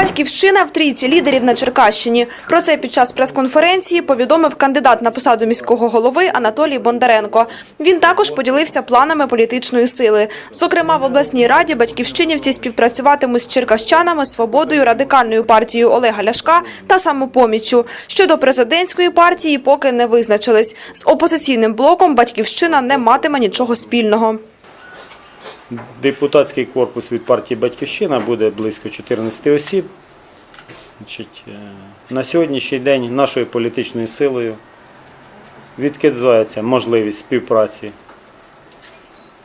Батьківщина в трійці лідерів на Черкащині. Про це під час прес-конференції повідомив кандидат на посаду міського голови Анатолій Бондаренко. Він також поділився планами політичної сили. Зокрема, в обласній раді батьківщинівці співпрацюватимуть з черкащанами, свободою, радикальною партією Олега Ляшка та самопоміччю. Щодо президентської партії, поки не визначились. З опозиційним блоком батьківщина не матиме нічого спільного. Депутатський корпус від партії Батьківщина буде близько 14 осіб. Е, на сьогоднішній день нашою політичною силою відкидається можливість співпраці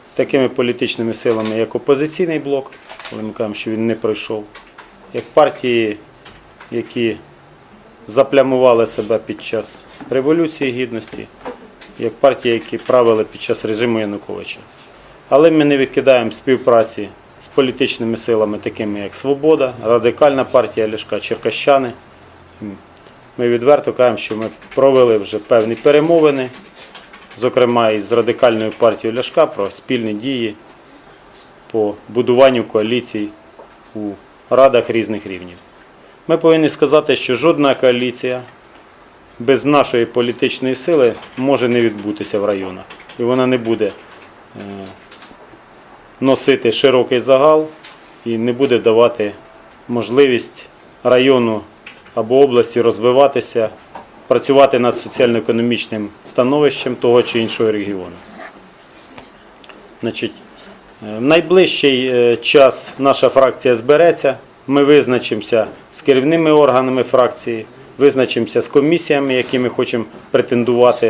з такими політичними силами, як опозиційний блок, коли ми кажемо, що він не пройшов, як партії, які заплямували себе під час Революції Гідності, як партії, які правили під час режиму Януковича. Але ми не відкидаємо співпраці з політичними силами, такими як Свобода, Радикальна партія Ляшка, Черкащани. Ми відверто кажемо, що ми провели вже певні перемовини, зокрема із радикальною партією Ляшка про спільні дії по будуванню коаліцій у радах різних рівнів. Ми повинні сказати, що жодна коаліція без нашої політичної сили може не відбутися в районах. І вона не буде е, носити широкий загал і не буде давати можливість району або області розвиватися, працювати над соціально-економічним становищем того чи іншого регіону. Значить, е, в найближчий е, час наша фракція збереться. Ми визначимося з керівними органами фракції, визначимося з комісіями, які ми хочемо претендувати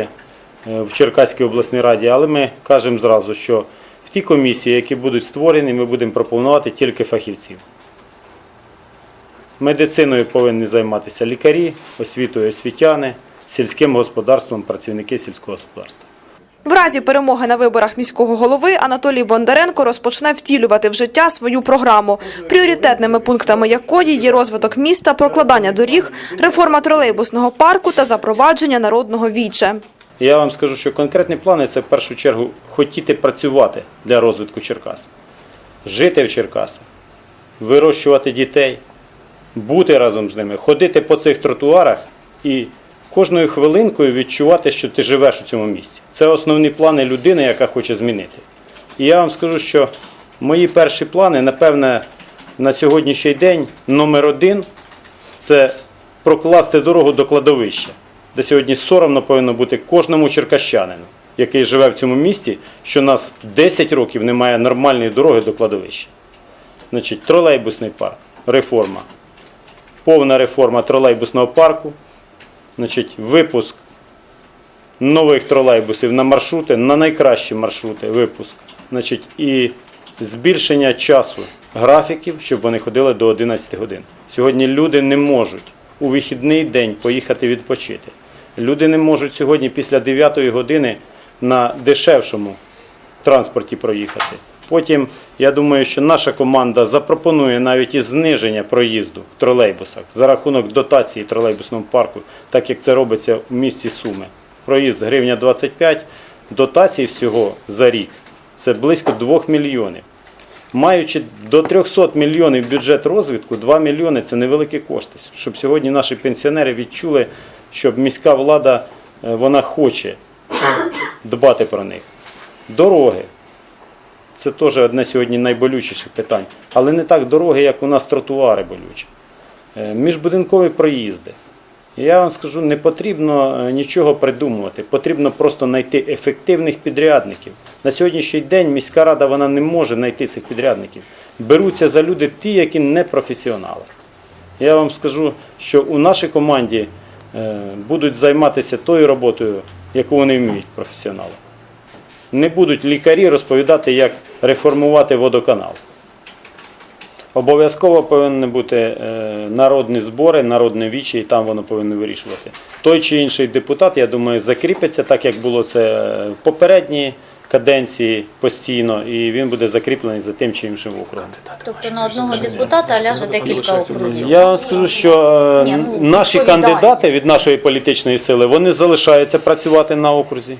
е, в Черкаській обласній раді. Але ми кажемо зразу, що ті комісії, які будуть створені, ми будемо пропонувати тільки фахівців. Медициною повинні займатися лікарі, освітою освітяни, сільським господарством працівники сільського господарства. В разі перемоги на виборах міського голови Анатолій Бондаренко розпочне втілювати в життя свою програму, пріоритетними пунктами якої є розвиток міста, прокладання доріг, реформа тролейбусного парку та запровадження народного віче. Я вам скажу, що конкретні плани це в першу чергу хотіти працювати для розвитку Черкас, жити в Черкасах, вирощувати дітей, бути разом з ними, ходити по цих тротуарах і кожною хвилинкою відчувати, що ти живеш у цьому місці. Це основні плани людини, яка хоче змінити. І я вам скажу, що мої перші плани, напевне, на сьогоднішній день номер один це прокласти дорогу до кладовища, де сьогодні соромно повинно бути кожному черкащанину, який живе в цьому місті, що нас 10 років немає нормальної дороги до кладовища. Значить, тролейбусний парк, реформа, повна реформа тролейбусного парку, значить, випуск нових тролейбусів на маршрути, на найкращі маршрути, випуск, значить, і збільшення часу графіків, щоб вони ходили до 11 годин. Сьогодні люди не можуть у вихідний день поїхати відпочити. Люди не можуть сьогодні після 9 години на дешевшому транспорті проїхати. Потім, я думаю, що наша команда запропонує навіть і зниження проїзду в тролейбусах за рахунок дотації тролейбусному парку, так як це робиться в місті Суми. Проїзд гривня 25, дотацій всього за рік це близько 2 мільйонів. Маючи до 300 мільйонів бюджет розвитку, 2 мільйони це невеликі кошти. Щоб сьогодні наші пенсіонери відчули, що міська влада е, вона хоче дбати про них. Дороги. Це теж одне сьогодні найболючіших питань. Але не так дороги, як у нас тротуари болючі. Е, Міжбудинкові проїзди. Я вам скажу, не потрібно е, нічого придумувати, потрібно просто знайти ефективних підрядників. На сьогоднішній день міська рада вона не може знайти цих підрядників. Беруться за люди ті, які не професіонали. Я вам скажу, що у нашій команді будуть займатися тою роботою, яку вони вміють професіонали. Не будуть лікарі розповідати, як реформувати водоканал. Обов'язково повинні бути е, народні збори, народне віче, і там воно повинно вирішувати. Той чи інший депутат, я думаю, закріпиться, так як було це в попередній каденції постійно, і він буде закріплений за тим чи іншим округом. Тобто на одного депутата ляже декілька округів. Я вам скажу, що е, Ні, ну, наші відповідальність. кандидати від нашої політичної сили вони залишаються працювати на окрузі.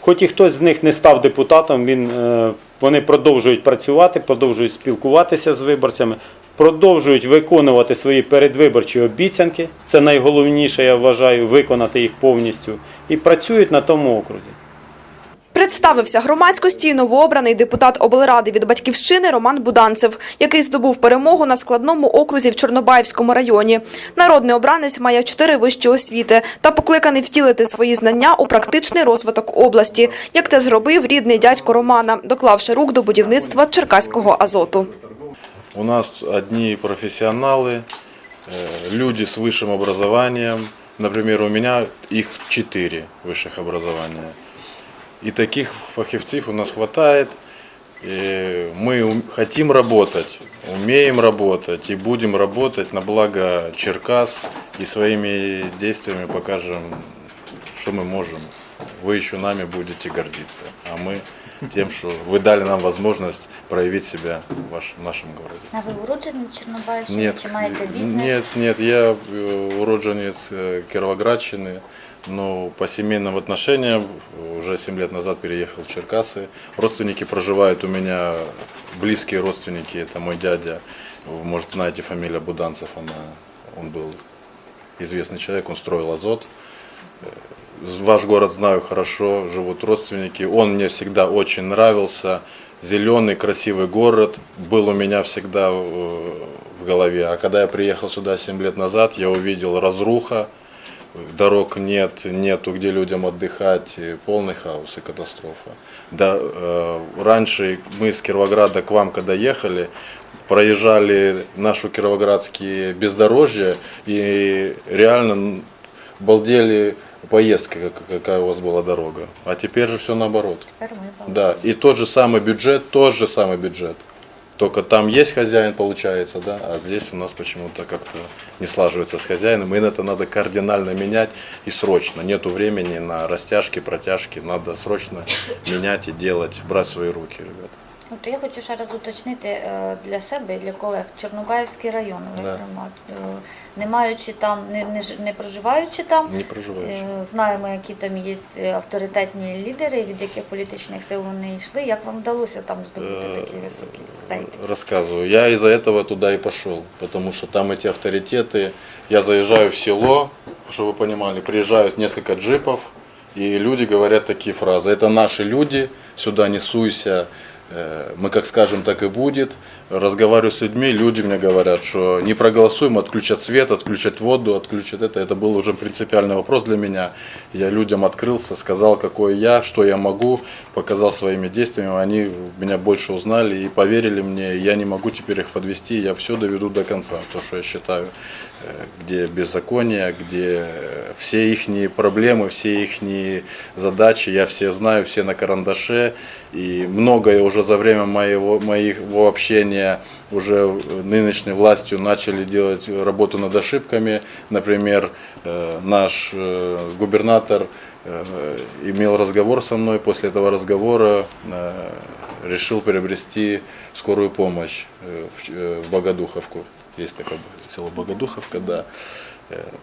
Хоч і хтось з них не став депутатом, він, е, вони продовжують працювати, продовжують спілкуватися з виборцями, продовжують виконувати свої передвиборчі обіцянки. Це найголовніше, я вважаю, виконати їх повністю. І працюють на тому окрузі. Представився громадськості і новообраний депутат облради від батьківщини Роман Буданцев, який здобув перемогу на складному окрузі в Чорнобаївському районі. Народний обранець має чотири вищі освіти та покликаний втілити свої знання у практичний розвиток області, як те зробив рідний дядько Романа, доклавши рук до будівництва Черкаського азоту. У нас одни профессионалы, э, люди с высшим образованием. Например, у меня их четыре высших образования. И таких фахівців у нас хватает. И мы хотим работать, умеем работать и будем работать на благо Черкас и своими действиями покажем, что мы можем. Вы еще нами будете гордиться, а мы тем, что вы дали нам возможность проявить себя в ваш- в нашем городе. А ви уроджені Чорнобаївщини Нет, чи маєте бізнес? нет, нет, я э, уродженец э, Кировоградщины, но по семейным отношениям уже 7 лет назад переехал в Черкасы. Родственники проживают у меня, близкие родственники, это мой дядя, вы, может, знаете, фамилия Буданцев, она, он был известный человек, он строил азот. Ваш город знаю хорошо, живут родственники. Он мне всегда очень нравился. Зеленый, красивый город был у меня всегда э, в голове. А когда я приехал сюда 7 лет назад, я увидел разруха, дорог нет, нету где людям отдыхать, полный хаос и катастрофа. Да, э, раньше мы с Кировограда к вам, когда ехали, проезжали нашу кировоградские бездорожья и реально балдели поездка, как- какая у вас была дорога. А теперь же все наоборот. Да, и тот же самый бюджет, тот же самый бюджет. Только там есть хозяин, получается, да, а здесь у нас почему-то как-то не слаживается с хозяином. И это надо кардинально менять и срочно. Нету времени на растяжки, протяжки. Надо срочно менять и делать, брать в свои руки, ребята. Ну, то я хочу ще раз уточнити е, для себе і для колег Чорнобаївський район, Да. громад. Е, Не маючи там, не, не, ж- не проживаючи там, Не проживаешь. е, знаємо, які там є е, авторитетні лідери, від яких політичних сил вони йшли. Як вам вдалося там здобути Э, такі високі рейтинги? Рассказываю. Я из-за этого туда и пошел, потому что там эти авторитеты. Я заезжаю в село, чтобы вы понимали, приезжают несколько джипов, и люди говорят такие фразы. Это наши люди, сюда не суйся, э, Мы как скажем, так и будет. Разговариваю с людьми, люди мне говорят, что не проголосуем, отключат свет, отключат воду, отключат это. Это был уже принципиальный вопрос для меня. Я людям открылся, сказал, какой я, что я могу, показал своими действиями. Они меня больше узнали и поверили мне. Я не могу теперь их подвести, я все доведу до конца. То, что я считаю, э, где беззаконие, где э, все их проблемы, все их задачи, я все знаю, все на карандаше. И многое уже за время моего, моего общения уже нынешней властью начали делать работу над ошибками. Например, э, наш э, губернатор э, имел разговор со мной. После этого разговора решил приобрести скорую помощь в Богодуховку. Есть такое село Богодуховка, да.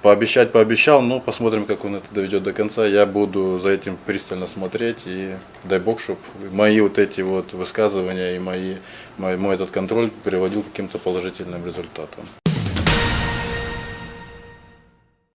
Пообещать пообещал, но посмотрим, как он это доведет до конца. Я буду за этим пристально смотреть и дай бог, чтобы мои вот эти вот высказывания и мои, мой, мой этот контроль приводил к каким-то положительным результатам.